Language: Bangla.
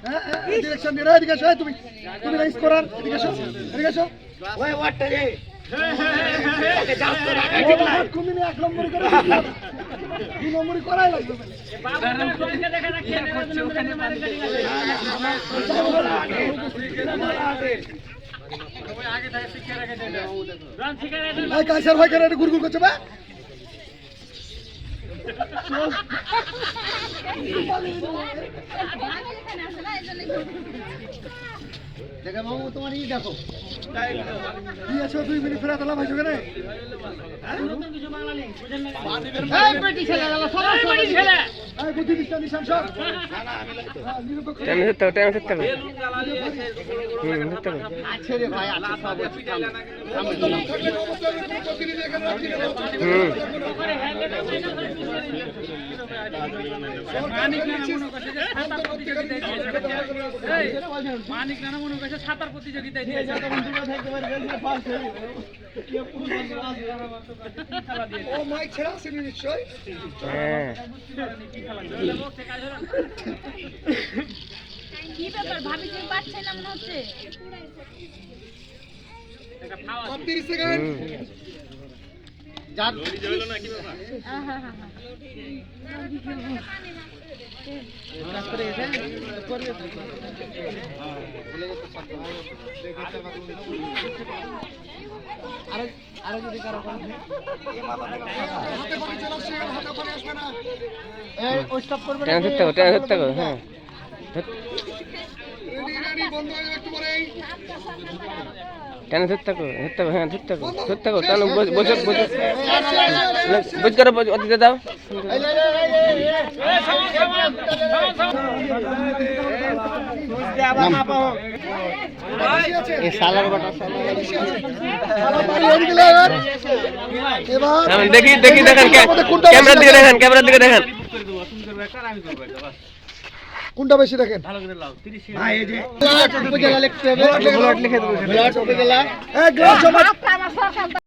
হ্যাঁ, হ্যাঁ, এসো, এই তুমি তুমি রাইস করার এদিকে এসো এদিকে এসো করাই লাগবে এই কাইসার ভাই কেন এটা গুড়গুড় করছে বা দেখা বাবু তোমার ই দেখো। কি আছো দুই মিনিট ফেরা তোলা ভাইছো কেন? এই বুদ্ধি দিস্তা নিশান সব হ্যাঁ, নিরপেক্ষ। টাইম ধরতে হবে টাইম ধরতে হবে হুম ধরতে হবে হুম সাঁতার প্রতিযোগিতায় ও মাইক ছেড়া আসেনি নিশ্চয় হ্যাঁ কি ব্যাপার ভাবি যে পাচ্ছে না মনে হচ্ছে তিরিশ সেকেন্ড হবে টাইম ধরতে হবে হ্যাঁ। রেডি রেডি বন্ধ হয়ে একটু পরেই। টাইম ধরতে হবে ধরতে হবে হ্যাঁ ধরতে হবে ধরতে হবে টানো বসে বসে বসে। বুঝ করো বুঝ অতিথি দাও দেখি দেখি দেখেন ক্যামেরার দিকে দেখেন ক্যামেরার দিকে দেখেন। কোনটা বেশি দেখেন? এই গ্লাস জমা